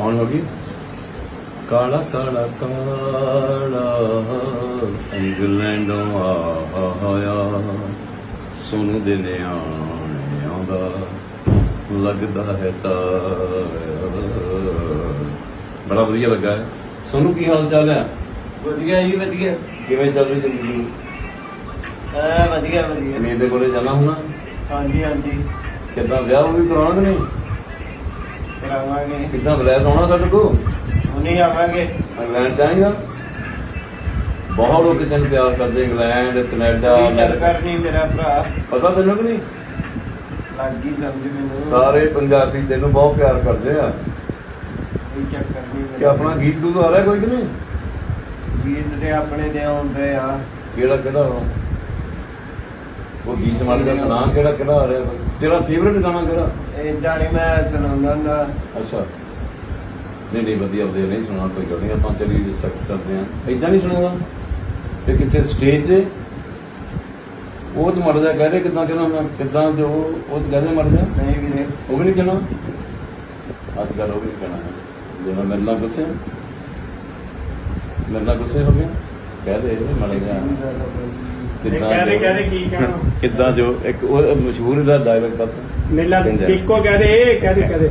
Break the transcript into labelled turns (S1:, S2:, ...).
S1: ਆਉਣ ਲੱਗੀ ਕਾਲਾ ਕਾਲਾ ਕਾਲਾ। ਇੰਗਲੈਂਡੋਂ ਆਇਆ। ਸੋਨੂੰ ਦੇ ਨਿਆਣਿਆਂ ਦਾ ਲੱਗਦਾ ਹੈ ਤਾਇਆ ਬੜਾ ਵਧੀਆ ਲੱਗਾ ਹੈ। ਸੋਨੂੰ ਕੀ ਹਾਲ ਚਾਲ ਹੈ?
S2: ਵਧੀਆ ਜੀ ਵਧੀਆ।
S1: ਕਿਵੇਂ ਚੱਲ ਰਹੀ ਜ਼ਿੰਦਗੀ?
S2: ਐ ਵਧੀਆ ਵਧੀਆ।
S1: ਮੀਰ ਕੋਲੇ ਜਾਣਾ ਹੁਣਾ?
S2: ਹਾਂਜੀ ਹਾਂਜੀ।
S1: ਕਿੱਦਾਂ ਵਿਆਹ ਉਹ ਵੀ ਕਰਾਉਣਾ ਕਿ ਨਹੀਂ?
S2: ਕਰਾਵਾਂਗੇ
S1: ਕਿੱਦਾਂ ਬਲੈਕ ਆਉਣਾ ਸਾਡੇ ਕੋਲ?
S2: ਹੁਣੀ ਆਵਾਂਗੇ।
S1: ਇੰਗਲੈਂਡ ਚਾਹੀਦਾ ਬਹੁਤ ਲੋਕ ਤੈਨੂੰ ਪਿਆਰ ਕਰਦੇ ਇੰਗਲੈਂਡ ਕੈਨੇਡਾ
S2: ਕੀ ਚੱਲ
S1: ਅਮਰੀਕਾ।
S2: ਕਰਨੀ ਮੇਰਾ ਭਰਾ।
S1: ਪਤਾ ਤੈਨੂੰ ਕਿ ਨਹੀਂ?
S2: ਲੱਗੀ ਸਮਝ ਮੈਨੂੰ।
S1: ਸਾਰੇ ਪੰਜਾਬੀ ਤੈਨੂੰ ਬਹੁਤ ਪਿਆਰ ਕਰਦੇ ਆ।
S2: ਕੀ
S1: ਆਪਣਾ ਗੀਤ ਗੁੱਤ ਆ ਰਿਹਾ ਕੋਈ ਕਿ ਨਹੀਂ?
S2: ਗੀਤ ਦੇ ਆਪਣੇ ਦੇ ਆਉਂਦੇ ਆ।
S1: ਕਿਹੜਾ ਕਿਹੜਾ? ਵਾ? ਗੀਤ ਮਾਰ ਦਾ ਸੁਣਾ ਕਿਹੜਾ ਕਿਹੜਾ ਆ ਰਿਹਾ? ਤੇਰਾ ਫੇਵਰਿਟ ਗਾਣਾ ਕਿਹੜਾ?
S2: ਇਦਾਂ ਨਹੀਂ ਮੈਂ ਸੁਣਾਉਂਦਾ ਨਾ
S1: ਅੱਛਾ। ਨਹੀਂ ਨਹੀਂ ਵਧੀਆ ਵਧੀਆ ਨਹੀਂ ਸੁਣਾ ਕੋਈ ਗੱਲ ਨਹੀਂ ਆਪਾਂ ਤੇਰੀ ਰਿਸਪੈਕਟ ਕਰਦੇ ਆ ਏਦਾਂ ਨਹੀਂ ਸੁਣਾਉਂਦਾ? ਤੇ ਕਿਤੇ ਸਟੇਜ 'ਤੇ ਉਹ ਤੇ ਮਰ ਜਾ ਕਹਦੇ ਕਿਦਾਂ ਕਿਦਾਂ ਮੈਂ ਕਿਦਾਂ ਜੋ ਉਹ ਤੇ ਕਹਦੇ ਮਰ ਜਾ
S2: ਨਹੀਂ ਵੀਰੇ
S1: ਉਹ ਵੀ ਨਹੀਂ ਕਹਿਣਾ? ਅੱਜ ਕੱਲ੍ਹ ਉਹ ਵੀ ਨਹੀਂ ਕਹਿਣਾ। ਹੈ ਜੇ ਮੈਂ ਮੇਰੇ ਨਾਲ ਗੁੱਸੇ ਹਾਂ। ਮੇਰੇ ਨਾਲ ਗੁੱਸੇ ਹੋ ਗਿਆ ਕਹਿ ਦੇ ਮਰ ਗਿਆ ਕਿੱਦਾਂ
S3: ਕਹਦੇ
S1: ਜੋ-
S3: ਕਹਦੇ ਕੀ ਕਹਿਣਾ
S1: ਕਿੱਦਾਂ ਜੋ ਇੱਕ ਉਹ ਮਸ਼ਹੂਰ ਦਾ ਡਾਇਲੌਗ ਸੱਤ
S3: ਮੇਲਾ। ਇੱਕੋ ਕਹਦੇ ਇਹ ਕਹਦੇ ਕਹਦੇ